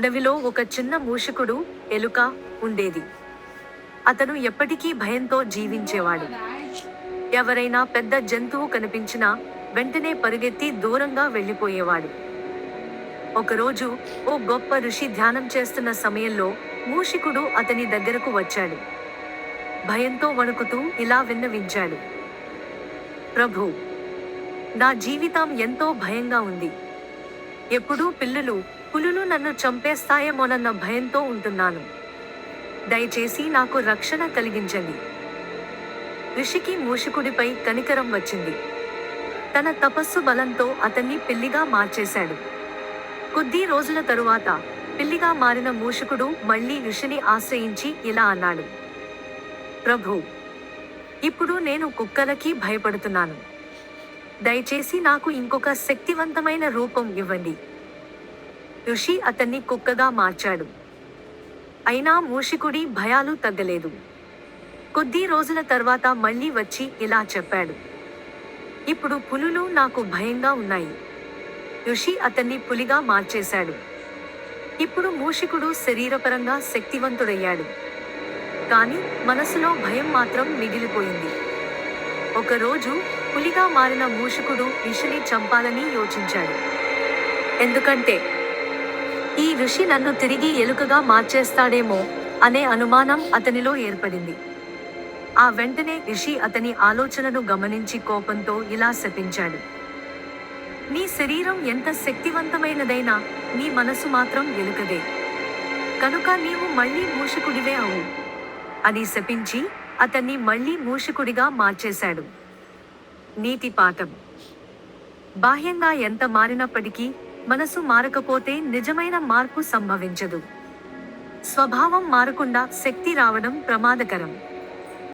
అడవిలో ఒక చిన్న మూషికుడు ఎలుక ఉండేది. అతను ఎప్పటికీ భయంతో జీవించేవాడు. ఎవరైనా పెద్ద జంతువు కనిపించినా వెంటనే పరుగెత్తి దూరంగా వెళ్ళిపోయేవాడు. ఒకరోజు ఓ గొప్ప ఋషి ధ్యానం చేస్తున్న సమయంలో మూషికుడు అతని దగ్గరకు వచ్చాడు. భయంతో వణుకుతూ ఇలా విన్నవించాడు. ప్రభు నా జీవితం ఎంతో భయంగా ఉంది. ఎప్పుడూ పిల్లులు పులులు నన్ను చంపేస్తాయేమోనన్న భయంతో ఉంటున్నాను. దయచేసి నాకు రక్షణ కలిగించండి. ఋషికి మూషికుడిపై కనికరం వచ్చింది. తన తపస్సు బలంతో అతన్ని పిల్లిగా మార్చేశాడు. కొద్ది రోజుల తరువాత పిల్లిగా మారిన మూషికుడు మళ్ళీ ఋషిని ఆశ్రయించి ఇలా అన్నాడు. ప్రభు ఇప్పుడు నేను కుక్కలకి భయపడుతున్నాను. దయచేసి నాకు ఇంకొక శక్తివంతమైన రూపం ఇవ్వండి. ఋషి అతన్ని కుక్కగా మార్చాడు. అయినా మూషికుడి భయాలు తగ్గలేదు. కొద్ది రోజుల తర్వాత మళ్ళీ వచ్చి ఇలా చెప్పాడు. ఇప్పుడు పులులు నాకు భయంగా ఉన్నాయి. ఋషి అతన్ని పులిగా మార్చేశాడు. ఇప్పుడు మూషికుడు శరీరపరంగా శక్తివంతుడయ్యాడు. కానీ మనసులో భయం మాత్రం మిగిలిపోయింది. ఒకరోజు పులిగా మారిన మూషికుడు ఋషిని చంపాలని యోచించాడు. ఎందుకంటే ఈ ఋషి నన్ను తిరిగి ఎలుకగా మార్చేస్తాడేమో అనే అనుమానం అతనిలో ఏర్పడింది. ఆ వెంటనే ఋషి అతని ఆలోచనను గమనించి కోపంతో ఇలా శపించాడు. నీ శరీరం ఎంత శక్తివంతమైనదైనా నీ మనసు మాత్రం ఎలుకదే. కనుక నీవు మళ్ళీ మూషికుడివే అవు అని శపించి అతన్ని మళ్ళీ మూషికుడిగా మార్చేశాడు. నీతి పాఠం. బాహ్యంగా ఎంత మారినప్పటికీ మనసు మారకపోతే నిజమైన మార్పు సంభవించదు. స్వభావం మారకుండా శక్తి రావడం ప్రమాదకరం.